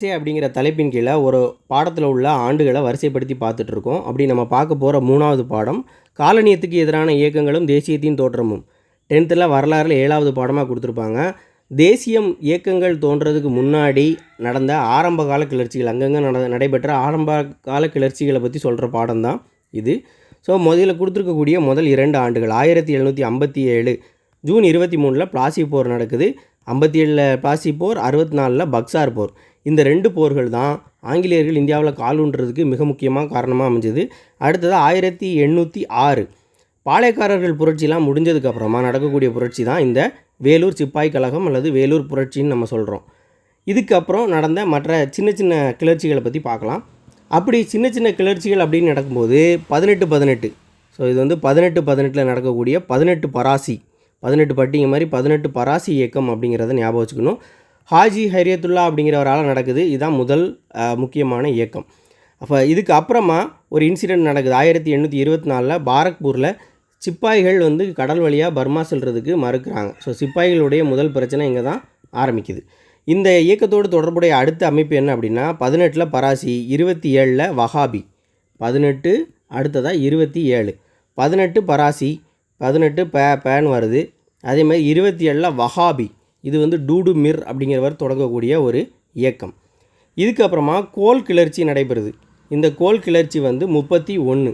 வரிசை அப்படிங்கிற தலைப்பின் கீழே ஒரு பாடத்தில் உள்ள ஆண்டுகளை வரிசைப்படுத்தி பார்த்துட்ருக்கோம். அப்படி நம்ம பார்க்க போகிற மூணாவது பாடம் காலனியத்துக்கு எதிரான இயக்கங்களும் தேசியத்தின் தோற்றமும். டென்த்தில் வரலாறுல ஏழாவது பாடமாக கொடுத்துருப்பாங்க. தேசியம் இயக்கங்கள் தோன்றதுக்கு முன்னாடி நடந்த ஆரம்ப கால கிளர்ச்சிகள் அங்கங்கே நட நடைபெற்ற ஆரம்ப கால கிளர்ச்சிகளை பற்றி சொல்கிற பாடம் தான் இது. ஸோ முதல்ல கொடுத்துருக்கக்கூடிய முதல் இரண்டு ஆண்டுகள் ஆயிரத்தி எழுநூற்றி ஐம்பத்தி ஏழு ஜூன் இருபத்தி மூணில் பிளாசி போர் நடக்குது. ஐம்பத்தி ஏழில் பிளாசி போர் அறுபத்தி நாலில் பக்சார் போர். இந்த ரெண்டு போர்கள் தான் ஆங்கிலேயர்கள் இந்தியாவில் கால்ன்றதுக்கு மிக முக்கியமாக காரணமாக அமைஞ்சது. அடுத்தது ஆயிரத்தி எண்ணூற்றி ஆறு. பாளையக்காரர்கள் புரட்சிலாம் முடிஞ்சதுக்கப்புறமா நடக்கக்கூடிய புரட்சி தான் இந்த வேலூர் சிப்பாய் கழகம் அல்லது வேலூர் புரட்சின்னு நம்ம சொல்கிறோம் இதுக்கப்புறம் நடந்த மற்ற சின்ன சின்ன கிளர்ச்சிகளை பற்றி பார்க்கலாம். அப்படி சின்ன சின்ன கிளர்ச்சிகள் அப்படின்னு நடக்கும்போது பதினெட்டு பதினெட்டு. ஸோ இது வந்து பதினெட்டு பதினெட்டில் நடக்கக்கூடிய பதினெட்டு பராசி. பதினெட்டு பட்டிங்க மாதிரி பதினெட்டு பராசி இயக்கம் அப்படிங்கிறத ஞாபகம் வச்சுக்கணும். ஹாஜி ஹரியத்துல்லா அப்படிங்கிறவரால் நடக்குது. இதுதான் முதல் முக்கியமான இயக்கம். அப்போ இதுக்கு அப்புறமா ஒரு இன்சிடெண்ட் நடக்குது. ஆயிரத்தி எண்ணூற்றி இருபத்தி நாலில் பாரக்பூரில் சிப்பாய்கள் வந்து கடல் வழியாக பர்மா செல்கிறதுக்கு மறுக்கிறாங்க. ஸோ சிப்பாய்களுடைய முதல் பிரச்சனை இங்கே தான் ஆரம்பிக்குது. இந்த இயக்கத்தோடு தொடர்புடைய அடுத்த அமைப்பு என்ன அப்படின்னா பதினெட்டில் பராசி இருபத்தி ஏழில் வஹாபி. பதினெட்டு அடுத்ததாக இருபத்தி ஏழு. பதினெட்டு பராசி பதினெட்டு பே பேன் வருது. அதே மாதிரி இருபத்தி ஏழில் வஹாபி. இது வந்து டூடு மிர் அப்படிங்கிறவர் தொடங்கக்கூடிய ஒரு இயக்கம். இதுக்கப்புறமா கோல் கிளர்ச்சி நடைபெறுது. இந்த கோல் கிளர்ச்சி வந்து முப்பத்தி ஒன்று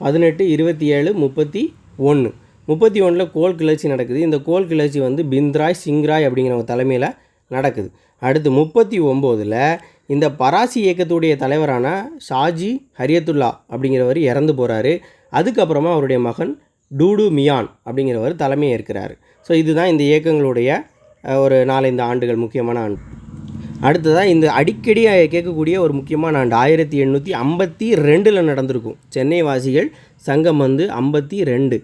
பதினெட்டு இருபத்தி ஏழு முப்பத்தி ஒன்று முப்பத்தி ஒன்றில் கோல் கிளர்ச்சி நடக்குது. இந்த கோல் கிளர்ச்சி வந்து பிந்த்ராய் சிங்ராய் அப்படிங்கிறவங்க தலைமையில் நடக்குது. அடுத்து முப்பத்தி ஒம்போதில் இந்த பராசி இயக்கத்துடைய தலைவரான ஷாஜி ஹரியத்துல்லா அப்படிங்கிறவர் இறந்து போகிறாரு அதுக்கப்புறமா அவருடைய மகன் டூடு மியான் அப்படிங்கிறவர் தலைமை ஏற்கிறார் ஸோ இதுதான் இந்த இயக்கங்களுடைய ஒரு நாலஞ்சு ஆண்டுகள் முக்கியமான ஆண்டு. அடுத்ததாக இந்த அடிக்கடி கேட்கக்கூடிய ஒரு முக்கியமான ஆண்டு. ஆயிரத்தி எண்ணூற்றி ஐம்பத்தி ரெண்டில் நடந்திருக்கும். சென்னை வாசிகள் சங்கம் வந்து ஐம்பத்தி ரெண்டு.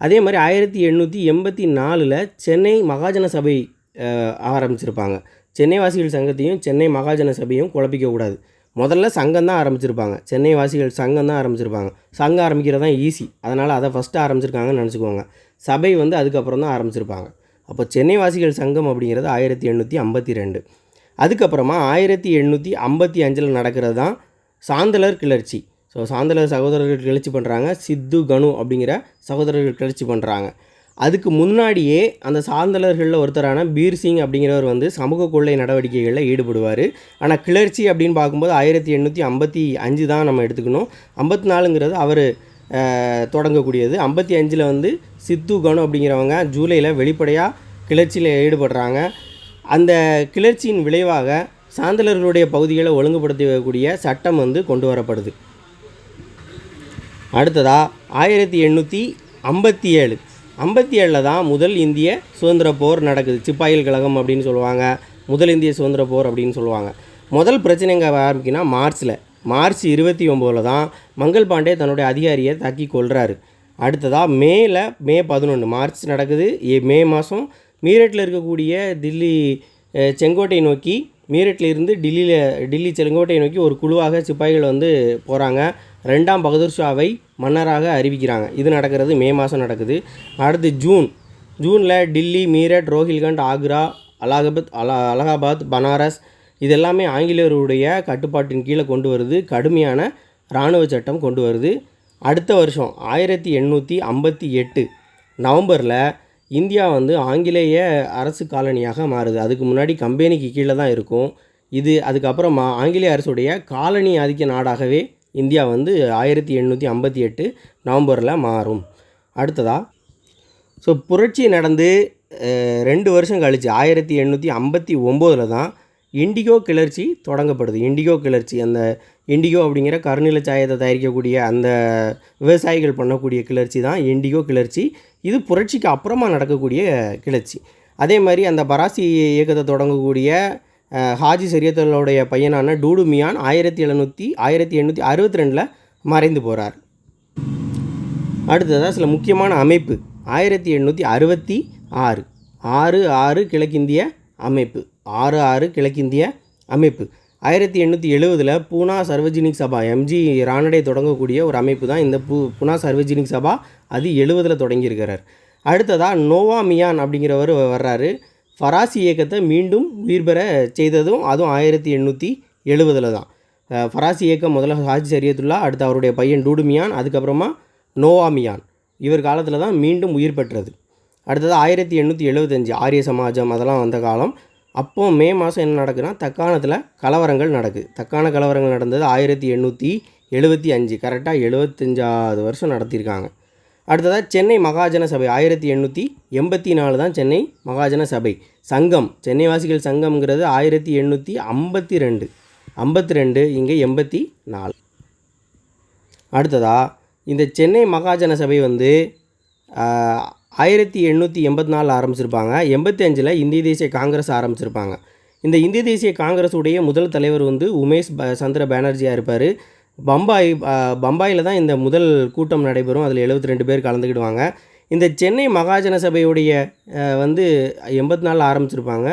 அதே மாதிரி ஆயிரத்தி எண்ணூற்றி எண்பத்தி நாலில் சென்னை மகாஜன சபை ஆரம்பிச்சிருப்பாங்க. சென்னை வாசிகள் சங்கத்தையும் சென்னை மகாஜன சபையும் குழப்பிக்க கூடாது. முதல்ல சங்கம் தான் ஆரம்பிச்சிருப்பாங்க. சென்னை வாசிகள் சங்கம் தான் ஆரம்பிச்சிருப்பாங்க. சங்கம் ஆரம்பிக்கிறது தான் ஈஸி அதனால் அதை ஃபஸ்ட்டு ஆரம்பிச்சிருக்காங்கன்னு நினச்சிக்கோங்க. சபை வந்து அதுக்கப்புறம் தான் ஆரம்பிச்சிருப்பாங்க. அப்போ சென்னை வாசிகள் சங்கம் அப்படிங்கிறது ஆயிரத்தி எண்ணூற்றி ஐம்பத்தி ரெண்டு. அதுக்கப்புறமா ஆயிரத்தி எண்ணூற்றி ஐம்பத்தி அஞ்சில் நடக்கிறது தான் சாந்தலர் கிளர்ச்சி. ஸோ சாந்தலர் சகோதரர்கள் கிளர்ச்சி பண்ணுறாங்க சித்து கனு அப்படிங்கிற சகோதரர்கள் கிளர்ச்சி பண்ணுறாங்க அதுக்கு முன்னாடியே அந்த சாந்தலர்களில் ஒருத்தரான பீர் சிங் அப்படிங்கிறவர் வந்து சமூக கொள்ளை நடவடிக்கைகளில் ஈடுபடுவார். ஆனால் கிளர்ச்சி அப்படின்னு பார்க்கும்போது ஆயிரத்தி எண்ணூற்றி ஐம்பத்தி அஞ்சு தான் நம்ம எடுத்துக்கணும். ஐம்பத்தி நாலுங்கிறது அவர் தொடங்கக்கூடியது. ஐம்பத்தி அஞ்சில் வந்து சித்து கனு அப்படிங்கிறவங்க ஜூலையில் வெளிப்படையாக கிளர்ச்சியில் ஈடுபடுறாங்க. அந்த கிளர்ச்சியின் விளைவாக சாந்தலர்களுடைய பகுதிகளை ஒழுங்குபடுத்தக்கூடிய சட்டம் வந்து கொண்டு வரப்படுது. அடுத்ததாக ஆயிரத்தி எண்ணூற்றி ஐம்பத்தி ஏழு. ஐம்பத்தி ஏழில் தான் முதல் இந்திய சுதந்திர போர் நடக்குது. சிப்பாயில் கழகம் அப்படின்னு சொல்லுவாங்க முதல் இந்திய சுதந்திர போர் அப்படின்னு சொல்லுவாங்க. முதல் பிரச்சனை எங்கே ஆரம்பிக்குன்னா மார்ச்சில் மார்ச் இருபத்தி ஒம்போதில் தான் மங்கள் பாண்டே தன்னுடைய அதிகாரியை தாக்கி கொள்கிறாரு அடுத்ததாக மேல மே பதினொன்று மார்ச் நடக்குது ஏ- மே மாதம் மீரட்டில் இருக்கக்கூடிய தில்லி செங்கோட்டை நோக்கி மீரட்டில் இருந்து டில்லியில் டில்லி செங்கோட்டையை நோக்கி ஒரு குழுவாக சிப்பாய்கள் வந்து போகிறாங்க ரெண்டாம் பகதூர் ஷாவை மன்னராக அறிவிக்கிறாங்க. இது நடக்கிறது மே மாதம் நடக்குது. அடுத்து ஜூன் ஜூனில் டில்லி மீரட் ரோஹில்கண்ட் ஆக்ரா அலாகபத் அலா அலகாபாத் பனாரஸ் இது எல்லாமே ஆங்கிலேயருடைய கட்டுப்பாட்டின் கீழே கொண்டு வருது. கடுமையான இராணுவ சட்டம் கொண்டு வருது. அடுத்த வருஷம் ஆயிரத்தி எண்ணூற்றி ஐம்பத்தி எட்டு நவம்பரில் இந்தியா வந்து ஆங்கிலேய அரசு காலனியாக மாறுது. அதுக்கு முன்னாடி கம்பெனிக்கு கீழே தான் இருக்கும். இது அதுக்கப்புறமா ஆங்கிலேய அரசுடைய காலனி ஆதிக்க நாடாகவே இந்தியா வந்து ஆயிரத்தி எண்ணூற்றி ஐம்பத்தி எட்டு நவம்பரில் மாறும். அடுத்ததா? ஸோ புரட்சி நடந்து ரெண்டு வருஷம் கழிச்சு ஆயிரத்தி எண்ணூற்றி ஐம்பத்தி ஒம்போதில் தான் இண்டிகோ கிளர்ச்சி தொடங்கப்படுது. இண்டிகோ கிளர்ச்சி அந்த இண்டிகோ அப்படிங்கிற கருநில சாயத்தை தயாரிக்கக்கூடிய அந்த விவசாயிகள் பண்ணக்கூடிய கிளர்ச்சி தான் இண்டிகோ கிளர்ச்சி. இது புரட்சிக்கு அப்புறமா நடக்கக்கூடிய கிளர்ச்சி. அதே மாதிரி அந்த பராசி இயக்கத்தை தொடங்கக்கூடிய ஹாஜி சரியத்தலோடைய பையனான டூடு மியான் ஆயிரத்தி எழுநூற்றி ஆயிரத்தி எண்ணூற்றி அறுபத்தி ரெண்டில் மறைந்து போகிறார் அடுத்ததாக சில முக்கியமான அமைப்பு. ஆயிரத்தி எண்ணூற்றி அறுபத்தி ஆறு. ஆறு ஆறு கிழக்கிந்திய அமைப்பு. ஆறு ஆறு கிழக்கிந்திய அமைப்பு. ஆயிரத்தி எண்ணூற்றி எழுவதில் பூனா சர்வஜனிக் சபா எம்ஜி ராணடை தொடங்கக்கூடிய ஒரு அமைப்பு தான் இந்த பூ பூனா சர்வஜனிக் சபா. அது எழுவதில் தொடங்கியிருக்கிறார். அடுத்ததாக நோவா மியான் அப்படிங்கிறவர் வர்றாரு. ஃபராசி இயக்கத்தை மீண்டும் உயிர் பெற செய்ததும் அதுவும் ஆயிரத்தி எண்ணூற்றி எழுபதில் தான். ஃபராசி இயக்கம் முதல்ல ஹாஜி சரியத்துல்லா அடுத்து அவருடைய பையன் டூடுமியான் அதுக்கப்புறமா நோவாமியான் இவர் காலத்தில் தான் மீண்டும் உயிர் பெற்றது. அடுத்தது ஆயிரத்தி எண்ணூற்றி எழுபத்தஞ்சு ஆரிய சமாஜம் அதெல்லாம் வந்த காலம். அப்போ மே மாதம் என்ன நடக்குன்னா தக்காணத்தில் கலவரங்கள் நடக்குது தக்காண கலவரங்கள் நடந்தது ஆயிரத்தி எண்ணூற்றி எழுபத்தி அஞ்சு. கரெக்டாக எழுபத்தஞ்சாவது வருஷம் நடத்தியிருக்காங்க. அடுத்ததாக சென்னை மகாஜன சபை. ஆயிரத்தி எண்ணூற்றி எண்பத்தி நாலு தான் சென்னை மகாஜன சபை. சங்கம். சென்னை வாசிகள் சங்கம்ங்கிறது ஆயிரத்தி எண்ணூற்றி ஐம்பத்தி ரெண்டு ஐம்பத்தி ரெண்டு இங்கே எண்பத்தி நாலு அடுத்ததாக இந்த சென்னை மகாஜன சபை வந்து ஆயிரத்தி எண்ணூற்றி எண்பத்தி நாலில் ஆரம்பிச்சிருப்பாங்க. எண்பத்தி அஞ்சில் இந்திய தேசிய காங்கிரஸ் ஆரம்பிச்சிருப்பாங்க. இந்த இந்திய தேசிய காங்கிரஸுடைய முதல் தலைவர் வந்து உமேஷ் ப சந்திர பானர்ஜியாக இருப்பார். பம்பாய் பம்பாயில் தான் இந்த முதல் கூட்டம் நடைபெறும். அதில் 72 ரெண்டு பேர் கலந்துக்கிடுவாங்க இந்த சென்னை மகாஜன சபையுடைய வந்து எண்பத்தி நாலில் ஆரம்பிச்சிருப்பாங்க.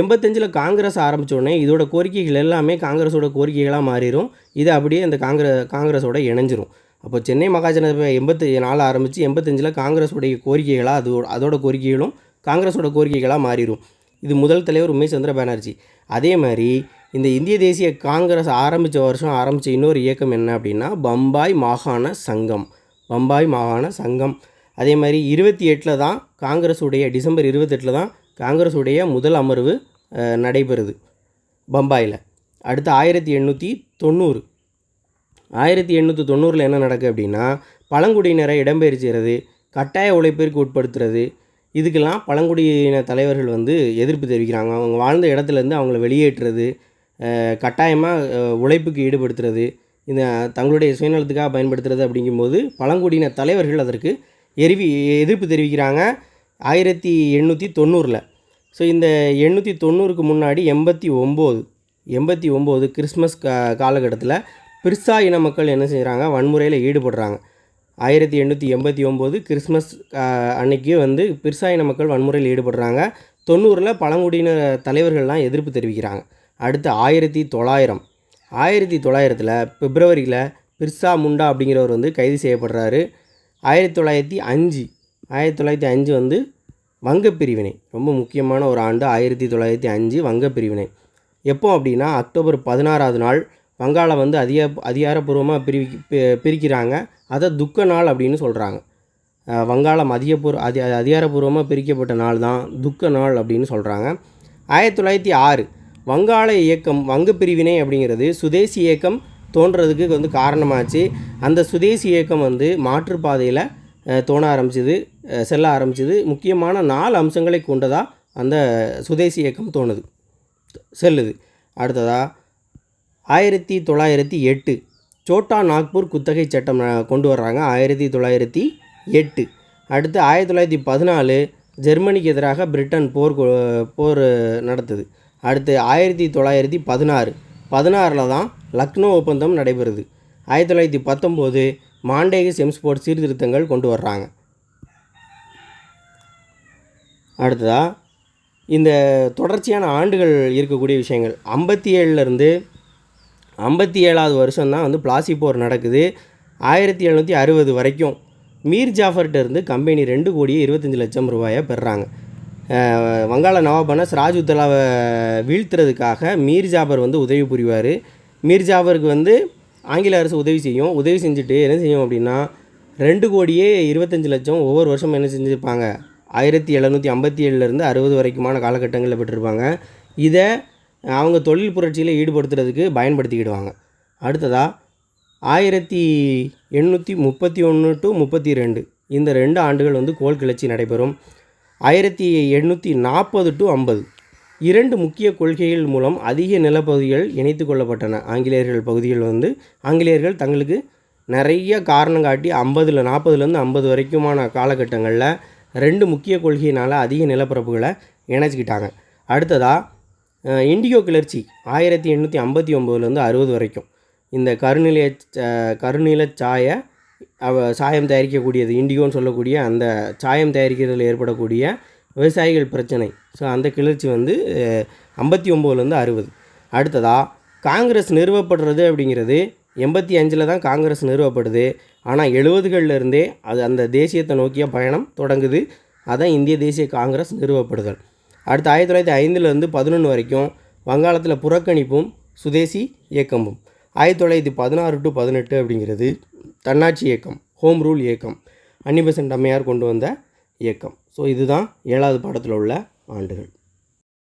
எண்பத்தஞ்சில் காங்கிரஸ் ஆரம்பிச்ச உடனே இதோட கோரிக்கைகள் எல்லாமே காங்கிரஸோட கோரிக்கைகளாக மாறிடும் இது அப்படியே இந்த காங்கிர காங்கிரஸோட இணைஞ்சிரும். அப்போ சென்னை மகாஜன எண்பத்தி நாலு ஆரம்பித்து எண்பத்தஞ்சில் காங்கிரஸுடைய கோரிக்கைகளாக அது அதோட கோரிக்கைகளும் காங்கிரஸோட கோரிக்கைகளாக மாறிடும். இது முதல் தலைவர் உமேஷ் சந்திர பானர்ஜி. அதே மாதிரி இந்த இந்திய தேசிய காங்கிரஸ் ஆரம்பித்த வருஷம் ஆரம்பித்த இன்னொரு இயக்கம் என்ன அப்படின்னா பம்பாய் மாகாண சங்கம். பம்பாய் மாகாண சங்கம். அதே மாதிரி இருபத்தி எட்டில் தான் காங்கிரஸுடைய டிசம்பர் இருபத்தெட்டில் தான் காங்கிரஸுடைய முதல் அமர்வு நடைபெறுது பம்பாயில். அடுத்து ஆயிரத்தி எண்ணூற்றி தொண்ணூறு. ஆயிரத்தி எண்ணூற்றி தொண்ணூறில் என்ன நடக்குது அப்படின்னா பழங்குடியினரை இடம்பெயர்ச்சிறது கட்டாய உழைப்பிற்கு உட்படுத்துறது இதுக்கெல்லாம் பழங்குடியின தலைவர்கள் வந்து எதிர்ப்பு தெரிவிக்கிறாங்க. அவங்க வாழ்ந்த இடத்துலேருந்து அவங்கள வெளியேற்றுறது கட்டாயமாக உழைப்புக்கு ஈடுபடுத்துறது இந்த தங்களுடைய சுயநலத்துக்காக பயன்படுத்துறது அப்படிங்கும்போது பழங்குடியின தலைவர்கள் அதற்கு எரிவி எதிர்ப்பு தெரிவிக்கிறாங்க. ஆயிரத்தி எண்ணூற்றி தொண்ணூறில். ஸோ இந்த எண்ணூற்றி தொண்ணூறுக்கு முன்னாடி எண்பத்தி ஒம்பது எண்பத்தி ஒம்பது கிறிஸ்மஸ் கா காலகட்டத்தில் பிர்சா இன மக்கள் என்ன செய்கிறாங்க வன்முறையில் ஈடுபடுறாங்க. ஆயிரத்தி எண்ணூற்றி எண்பத்தி ஒம்பது கிறிஸ்மஸ் அன்னைக்கு வந்து பிர்சா இன மக்கள் வன்முறையில் ஈடுபடுறாங்க. தொண்ணூறில் பழங்குடியினர் தலைவர்கள்லாம் எதிர்ப்பு தெரிவிக்கிறாங்க. அடுத்து ஆயிரத்தி தொள்ளாயிரம். ஆயிரத்தி தொள்ளாயிரத்தில் பிப்ரவரியில் பிர்சா முண்டா அப்படிங்கிறவர் வந்து கைது செய்யப்படுறாரு. ஆயிரத்தி தொள்ளாயிரத்தி அஞ்சு ஆயிரத்தி தொள்ளாயிரத்தி அஞ்சு வந்து வங்கப்பிரிவினை. ரொம்ப முக்கியமான ஒரு ஆண்டு. ஆயிரத்தி தொள்ளாயிரத்தி அஞ்சு வங்கப் பிரிவினை எப்போ அப்படின்னா அக்டோபர் பதினாறாவது நாள் வங்காளம் வந்து அதிக அதிகாரப்பூர்வமாக பிரி பி- பிரிக்கிறாங்க. அதை துக்க நாள் அப்படின்னு சொல்கிறாங்க வங்காளம் அதிகப்பூர் அதி அதிகாரப்பூர்வமாக பிரிக்கப்பட்ட நாள் தான் துக்க நாள் அப்படின்னு சொல்கிறாங்க ஆயிரத்தி தொள்ளாயிரத்தி ஆறு வங்காள இயக்கம் வங்க பிரிவினை அப்படிங்கிறது சுதேசி இயக்கம் தோன்றதுக்கு வந்து காரணமாச்சு. அந்த சுதேசி இயக்கம் வந்து மாற்றுப்பாதையில் தோண ஆரம்பிச்சது செல்ல ஆரம்பிச்சது. முக்கியமான நாலு அம்சங்களை கொண்டதாக அந்த சுதேசி இயக்கம் தோணுது. செல்லுது. அடுத்ததாக ஆயிரத்தி தொள்ளாயிரத்தி எட்டு சோட்டா நாக்பூர் குத்தகை சட்டம் கொண்டு வர்றாங்க. ஆயிரத்தி தொள்ளாயிரத்தி எட்டு. அடுத்து ஆயிரத்தி தொள்ளாயிரத்தி பதினாலு ஜெர்மனிக்கு எதிராக பிரிட்டன் போர் போர் நடத்துது. அடுத்து ஆயிரத்தி தொள்ளாயிரத்தி பதினாறு. பதினாறில் தான் லக்னோ ஒப்பந்தம் நடைபெறுது. ஆயிரத்தி தொள்ளாயிரத்தி பத்தொம்போது மாண்டேகு செம்ஸ்போர்ட் சீர்திருத்தங்கள் கொண்டு வர்றாங்க. அடுத்ததாக இந்த தொடர்ச்சியான ஆண்டுகள் இருக்கக்கூடிய விஷயங்கள். ஐம்பத்தி ஏழுலேருந்து ஐம்பத்தி ஏழாவது வருஷம் தான் வந்து பிளாசி போர் நடக்குது. ஆயிரத்தி எழுநூற்றி அறுபது வரைக்கும் மீர் ஜாஃபர்கிட்ட இருந்து கம்பெனி ரெண்டு கோடியே இருபத்தஞ்சி லட்சம் ரூபாயை பெறுறாங்க. வங்காள நவாபான சிராஜுத்தலாவை வீழ்த்துறதுக்காக மீர் ஜாபர் வந்து உதவி புரிவார். மீர் ஜாபருக்கு வந்து ஆங்கில அரசு உதவி செய்யும். உதவி செஞ்சுட்டு என்ன செய்யும் அப்படின்னா ரெண்டு கோடியே இருபத்தஞ்சி லட்சம் ஒவ்வொரு வருஷமும் என்ன செஞ்சுருப்பாங்க? ஆயிரத்தி எழுநூற்றி ஐம்பத்தி ஏழுலேருந்து அறுபது வரைக்குமான காலகட்டங்களில் பெற்றிருப்பாங்க. இதை அவங்க தொழில் புரட்சியில் ஈடுபடுத்துறதுக்கு பயன்படுத்திக்கிடுவாங்க. அடுத்ததாக ஆயிரத்தி எண்ணூற்றி முப்பத்தி ஒன்று டு முப்பத்தி ரெண்டு. இந்த ரெண்டு ஆண்டுகள் வந்து கோல் கிளர்ச்சி நடைபெறும். ஆயிரத்தி எண்ணூற்றி நாற்பது டு ஐம்பது. இரண்டு முக்கிய கொள்கைகள் மூலம் அதிக நிலப்பகுதிகள் இணைத்து கொள்ளப்பட்டன. ஆங்கிலேயர்கள் பகுதிகள் வந்து ஆங்கிலேயர்கள் தங்களுக்கு நிறைய காரணம் காட்டி ஐம்பதில் நாற்பதுலேருந்து ஐம்பது வரைக்குமான காலகட்டங்களில் ரெண்டு முக்கிய கொள்கையினால் அதிக நிலப்பரப்புகளை இணைச்சிக்கிட்டாங்க. அடுத்ததாக இண்டிகோ கிளர்ச்சி ஆயிரத்தி எண்ணூற்றி ஐம்பத்தி ஒம்போதுலேருந்து அறுபது வரைக்கும். இந்த கருநிலைய ச- கருநில சாய அவ சாயம் தயாரிக்கக்கூடியது இண்டிகோன்னு சொல்லக்கூடிய அந்த சாயம் தயாரிக்கிறதுல ஏற்படக்கூடிய விவசாயிகள் பிரச்சனை. ஸோ அந்த கிளர்ச்சி வந்து ஐம்பத்தி ஒம்போதுலேருந்து அறுபது. அடுத்ததாக காங்கிரஸ் நிறுவப்படுறது அப்படிங்கிறது எண்பத்தி அஞ்சில் தான் காங்கிரஸ் நிறுவப்படுது. ஆனால் எழுபதுகளில் இருந்தே அது அந்த தேசியத்தை நோக்கிய பயணம் தொடங்குது. அதான் இந்திய தேசிய காங்கிரஸ் நிறுவப்படுதல். அடுத்து ஆயிரத்தி தொள்ளாயிரத்தி ஐந்துலேருந்து பதினொன்று வரைக்கும் வங்காளத்தில் புறக்கணிப்பும் சுதேசி இயக்கமும். ஆயிரத்தி தொள்ளாயிரத்தி பதினாறு டு பதினெட்டு அப்படிங்கிறது தன்னாட்சி இயக்கம் ஹோம் ரூல் இயக்கம் அன்னிபெசன்ட் அம்மையார் கொண்டு வந்த இயக்கம். ஸோ இதுதான் ஏழாவது பாடத்தில் உள்ள ஆண்டுகள்.